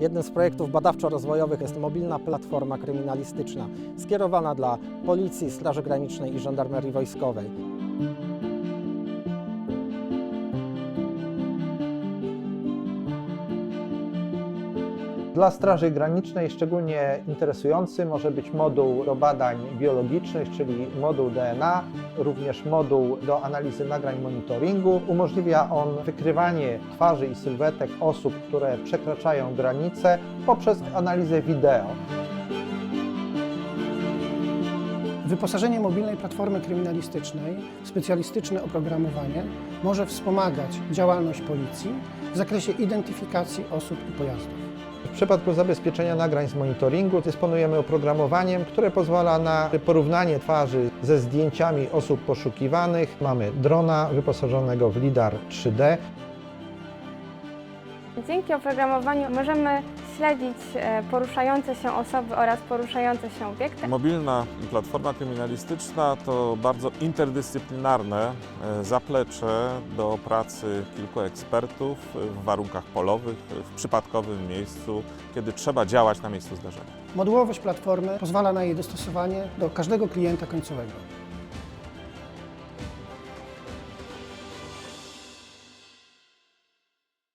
Jednym z projektów badawczo-rozwojowych jest mobilna platforma kryminalistyczna, skierowana dla Policji, Straży Granicznej i Żandarmerii Wojskowej. Dla Straży Granicznej szczególnie interesujący może być moduł do badań biologicznych, czyli moduł DNA, również moduł do analizy nagrań monitoringu. Umożliwia on wykrywanie twarzy i sylwetek osób, które przekraczają granice poprzez analizę wideo. Wyposażenie mobilnej platformy kryminalistycznej specjalistyczne oprogramowanie może wspomagać działalność policji w zakresie identyfikacji osób i pojazdów. W przypadku zabezpieczenia nagrań z monitoringu dysponujemy oprogramowaniem, które pozwala na porównanie twarzy ze zdjęciami osób poszukiwanych. Mamy drona wyposażonego w lidar 3D. Dzięki oprogramowaniu możemy śledzić e, poruszające się osoby oraz poruszające się obiekty. Mobilna platforma kryminalistyczna to bardzo interdyscyplinarne e, zaplecze do pracy kilku ekspertów w warunkach polowych, w przypadkowym miejscu, kiedy trzeba działać na miejscu zdarzenia. Modułowość platformy pozwala na jej dostosowanie do każdego klienta końcowego.